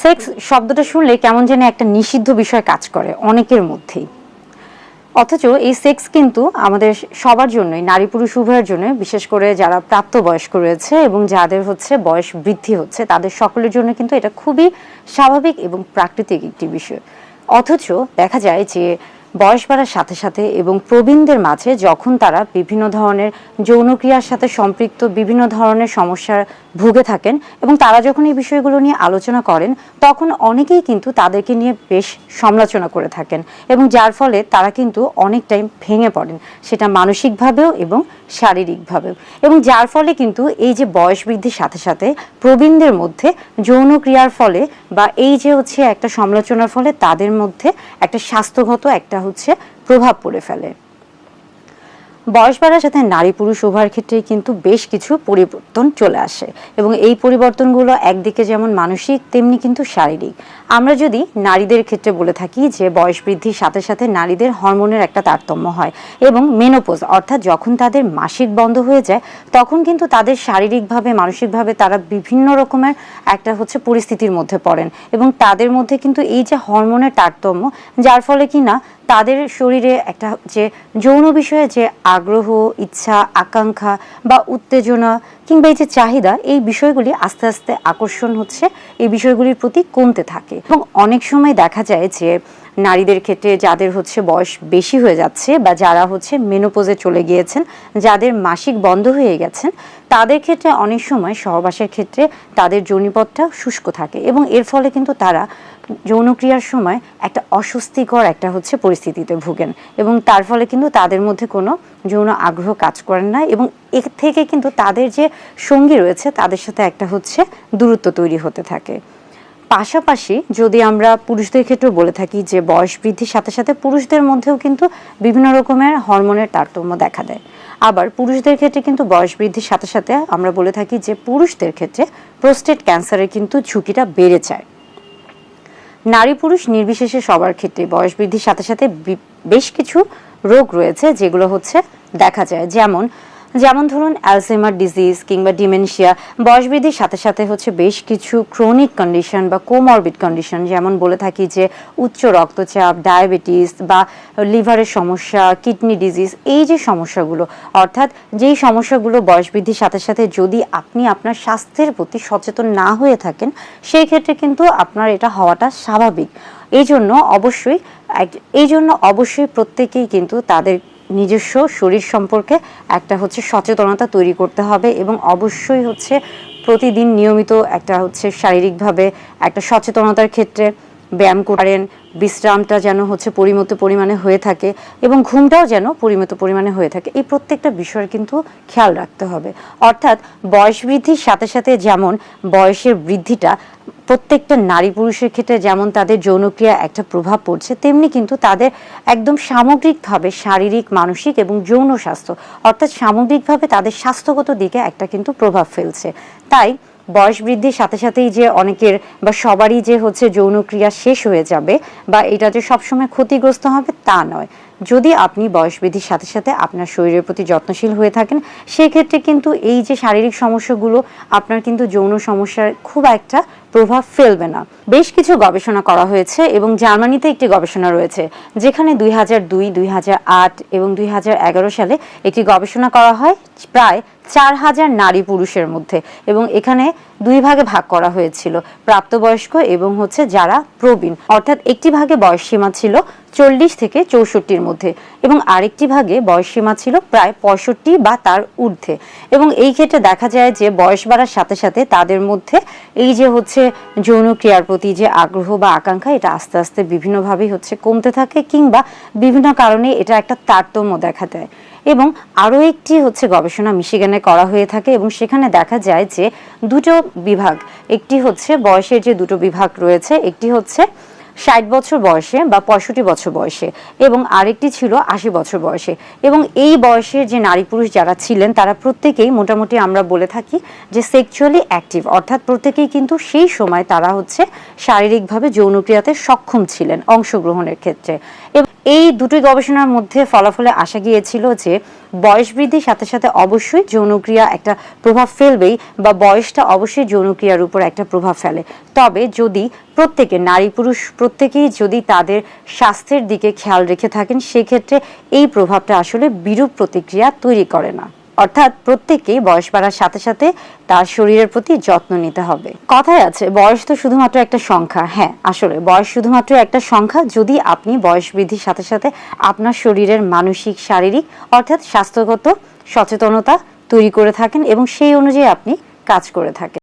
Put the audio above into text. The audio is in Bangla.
সেক্স শব্দটা শুনলে কেমন যেন একটা নিষিদ্ধ বিষয় কাজ করে অনেকের মধ্যেই। অথচ এই সেক্স কিন্তু আমাদের সবার জন্যই, নারী পুরুষ উভয়ের জন্য বিশেষ করে যারা প্রাপ্তবয়স্ক রয়েছে এবং যাদের হচ্ছে বয়স বৃদ্ধি হচ্ছে, তাদের সকলের জন্য কিন্তু এটা খুবই স্বাভাবিক এবং প্রাকৃতিক একটি বিষয়। অথচ দেখা যায় যে বয়স বাড়ার সাথে সাথে এবং প্রবীণদের মাঝে যখন তারা বিভিন্ন ধরনের যৌনক্রিয়ার সাথে সম্পৃক্ত বিভিন্ন ধরনের সমস্যার ভুগে থাকেন এবং তারা যখন এই বিষয়গুলো নিয়ে আলোচনা করেন, তখন অনেকেই কিন্তু তাদেরকে নিয়ে বেশ সমালোচনা করে থাকেন এবং যার ফলে তারা কিন্তু অনেক টাইম ভেঙে পড়েন, সেটা মানসিকভাবেও এবং শারীরিকভাবেও। এবং যার ফলে কিন্তু এই যে বয়স বৃদ্ধির সাথে সাথে প্রবীণদের মধ্যে যৌনক্রিয়ার ফলে বা এই যে হচ্ছে একটা সমালোচনার ফলে তাদের মধ্যে একটা স্বাস্থ্যগত একটা হচ্ছে প্রভাব পড়ে ফেলে। বয়স বাড়ার সাথে নারী পুরুষ উভয়ের ক্ষেত্রেই কিন্তু বেশ কিছু পরিবর্তন চলে আসে এবং এই পরিবর্তনগুলো একদিকে যেমন মানসিক, তেমনি কিন্তু শারীরিক। আমরা যদি নারীদের ক্ষেত্রে বলে থাকি যে, বয়স বৃদ্ধির সাথে সাথে নারীদের হরমোনের একটা তারতম্য হয় এবং মেনোপোজ, অর্থাৎ যখন তাদের মাসিক বন্ধ হয়ে যায়, তখন কিন্তু তাদের শারীরিকভাবে, মানসিকভাবে তারা বিভিন্ন রকমের একটা হচ্ছে পরিস্থিতির মধ্যে পড়েন এবং তাদের মধ্যে কিন্তু এই যে হরমোনের তারতম্য, যার ফলে কি না তাদের শরীরে একটা যে যৌন বিষয়ে যে আগ্রহ, ইচ্ছা, আকাঙ্ক্ষা বা উত্তেজনা কিংবা এই যে চাহিদা, এই বিষয়গুলি আস্তে আস্তে আকর্ষণ হচ্ছে, এই বিষয়গুলির প্রতি কমতে থাকে। এবং অনেক সময় দেখা যায় যে নারীদের ক্ষেত্রে যাদের হচ্ছে বয়স বেশি হয়ে যাচ্ছে বা যারা হচ্ছে মেনোপোজে চলে গিয়েছেন, যাদের মাসিক বন্ধ হয়ে গেছেন, তাদের ক্ষেত্রে অনেক সময় সহবাসের ক্ষেত্রে তাদের যৌনিপথটা শুষ্ক থাকে এবং এর ফলে কিন্তু তারা যৌনক্রিয়ার সময় একটা অস্বস্তিকর একটা হচ্ছে পরিস্থিতিতে ভুগেন এবং তার ফলে কিন্তু তাদের মধ্যে কোনো যৌন আগ্রহ কাজ করেন না এবং এর থেকে কিন্তু তাদের যে সঙ্গী রয়েছে, তাদের সাথে একটা হচ্ছে দূরত্ব তৈরি হতে থাকে। পাশাপাশি যদি আমরা পুরুষদের ক্ষেত্রেও বলে থাকি যে বয়স বৃদ্ধির সাথে সাথে পুরুষদের মধ্যেও কিন্তু বিভিন্ন রকমের হরমোনের তারতম্য দেখা দেয়। আবার পুরুষদের ক্ষেত্রে কিন্তু বয়স বৃদ্ধির সাথে সাথে আমরা বলে থাকি যে পুরুষদের ক্ষেত্রে প্রোস্টেট ক্যান্সারের কিন্তু ঝুঁকিটা বেড়ে যায়। নারী পুরুষ নির্বিশেষে সবার ক্ষেত্রে বয়স বৃদ্ধির সাথে সাথে বেশ কিছু রোগ রয়েছে যেগুলো হচ্ছে দেখা যায়। যেমন যেমন ধরুন অ্যালসেমার ডিজিজ কিংবা ডিমেনশিয়া বয়স বৃদ্ধির সাথে সাথে হচ্ছে বেশ কিছু ক্রনিক কন্ডিশন বা কোমরবিড কন্ডিশন যেমন বলে থাকি যে উচ্চ রক্তচাপ ডায়াবেটিস বা লিভারের সমস্যা কিডনি ডিজিজ এই যে সমস্যাগুলো, অর্থাৎ যেই সমস্যাগুলো বয়স বৃদ্ধির সাথে সাথে যদি আপনি আপনার স্বাস্থ্যের প্রতি সচেতন না হয়ে থাকেন, সেই ক্ষেত্রে কিন্তু আপনার এটা হওয়াটা স্বাভাবিক। এই জন্য অবশ্যই এই জন্য অবশ্যই প্রত্যেকেই কিন্তু তাদের নিজস্ব শরীর সম্পর্কে একটা হচ্ছে সচেতনতা তৈরি করতে হবে এবং অবশ্যই হচ্ছে প্রতিদিন নিয়মিত একটা হচ্ছে শারীরিকভাবে একটা সচেতনতার ক্ষেত্রে ব্যায়াম করেন, বিশ্রামটা যেন হচ্ছে পরিমিত পরিমাণে হয়ে থাকে এবং ঘুমটাও যেন পরিমিত পরিমাণে হয়ে থাকে। এই প্রত্যেকটা বিষয়ের কিন্তু খেয়াল রাখতে হবে। অর্থাৎ বয়স বৃদ্ধির সাথে সাথে যেমন বয়সের বৃদ্ধিটা প্রত্যেকটা নারী পুরুষের ক্ষেত্রে যেমন তাদের যৌনক্রিয়া একটা প্রভাব পড়ছে, তেমনি কিন্তু তাদের একদম সামগ্রিকভাবে শারীরিক, মানসিক এবং যৌন স্বাস্থ্য, অর্থাৎ সামগ্রিকভাবে তাদের স্বাস্থ্যগত দিকে একটা কিন্তু প্রভাব ফেলছে। তাই বয়স বৃদ্ধির সাথে সাথেই যে অনেকের বা সবারই যে হচ্ছে যৌনক্রিয়া শেষ হয়ে যাবে বা এটা যে সবসময় ক্ষতিগ্রস্ত হবে তা নয়। যদি আপনি বয়স বৃদ্ধির সাথে সাথে আপনার শরীরের প্রতি যত্নশীল হয়ে থাকেন, সেক্ষেত্রে কিন্তু এই যে শারীরিক সমস্যাগুলো, আপনার কিন্তু যৌন সমস্যার খুব একটা প্রভাব ফেলবে না। বেশ কিছু গবেষণা করা হয়েছে এবং জার্মানিতে একটি গবেষণা রয়েছে, যেখানে দুই হাজার দুই দুই হাজার আট এবং দুই হাজার এগারো সালে একটি গবেষণা করা হয় প্রায় চার হাজার নারী পুরুষের মধ্যে এবং এখানে দুই ভাগে ভাগ করা হয়েছিল, প্রাপ্তবয়স্ক এবং হচ্ছে যারা প্রবীণ। অর্থাৎ একটি ভাগে বয়স সীমা ছিল চল্লিশ থেকে চৌষট্টির মধ্যে। এবং আরেকটি ভাগে বয়সসীমা ছিল প্রায় পঁয়ষট্টি বা তার ঊর্ধ্বে। এবং এই ক্ষেত্রে দেখা যায় যে বয়স বাড়ার সাথে সাথে তাদের মধ্যে এই যে হচ্ছে যৌন ক্রিয়ার প্রতি যে আগ্রহ বা আকাঙ্ক্ষা, এটা আস্তে আস্তে বিভিন্নভাবেই হচ্ছে কমতে থাকে কিংবা বিভিন্ন কারণে এটা একটা তারতম্য দেখা দেয়। এবং আরও একটি হচ্ছে গবেষণা মিশিগানে করা হয়ে থাকে এবং সেখানে দেখা যায় যে দুটো বিভাগ, একটি হচ্ছে বয়সের যে দুটো বিভাগ রয়েছে, একটি হচ্ছে ষাট বছর বয়সে বা পঁয়ষট্টি বছর বয়সে এবং আরেকটি ছিল আশি বছর বয়সে। এবং এই বয়সের যে নারী পুরুষ যারা ছিলেন, তারা প্রত্যেকেই মোটামুটি আমরা বলে থাকি যে সেক্সুয়ালি অ্যাক্টিভ অর্থাৎ প্রত্যেকেই কিন্তু সেই সময় তারা হচ্ছে শারীরিকভাবে যৌনক্রিয়াতে সক্ষম ছিলেন অংশগ্রহণের ক্ষেত্রে। এবং এই দুটোই গবেষণার মধ্যে ফলাফলে আসা গিয়েছিল যে বয়স বৃদ্ধির সাথে সাথে অবশ্যই যৌনক্রিয়া একটা প্রভাব ফেলবেই বা বয়সটা অবশ্যই যৌনক্রিয়ার উপর একটা প্রভাব ফেলে। তবে যদি প্রত্যেকে নারী পুরুষ প্রত্যেকেই যদি তাদের স্বাস্থ্যের দিকে খেয়াল রেখে থাকেন, সেক্ষেত্রে এই প্রভাবটা আসলে বিরূপ প্রতিক্রিয়া তৈরি করে না। অর্থাৎ প্রত্যেকেই বয়স বাড়ার সাথে সাথে তার শরীরের প্রতি যত্ন নিতে হবে। কথায় আছে, বয়স তো শুধুমাত্র একটা সংখ্যা। হ্যাঁ আসলে বয়স শুধুমাত্র একটা সংখ্যা যদি আপনি বয়স বৃদ্ধির সাথে সাথে আপনার শরীরের মানসিক, শারীরিক অর্থাৎ স্বাস্থ্যগত সচেতনতা তৈরি করে থাকেন এবং সেই অনুযায়ী আপনি কাজ করে থাকেন।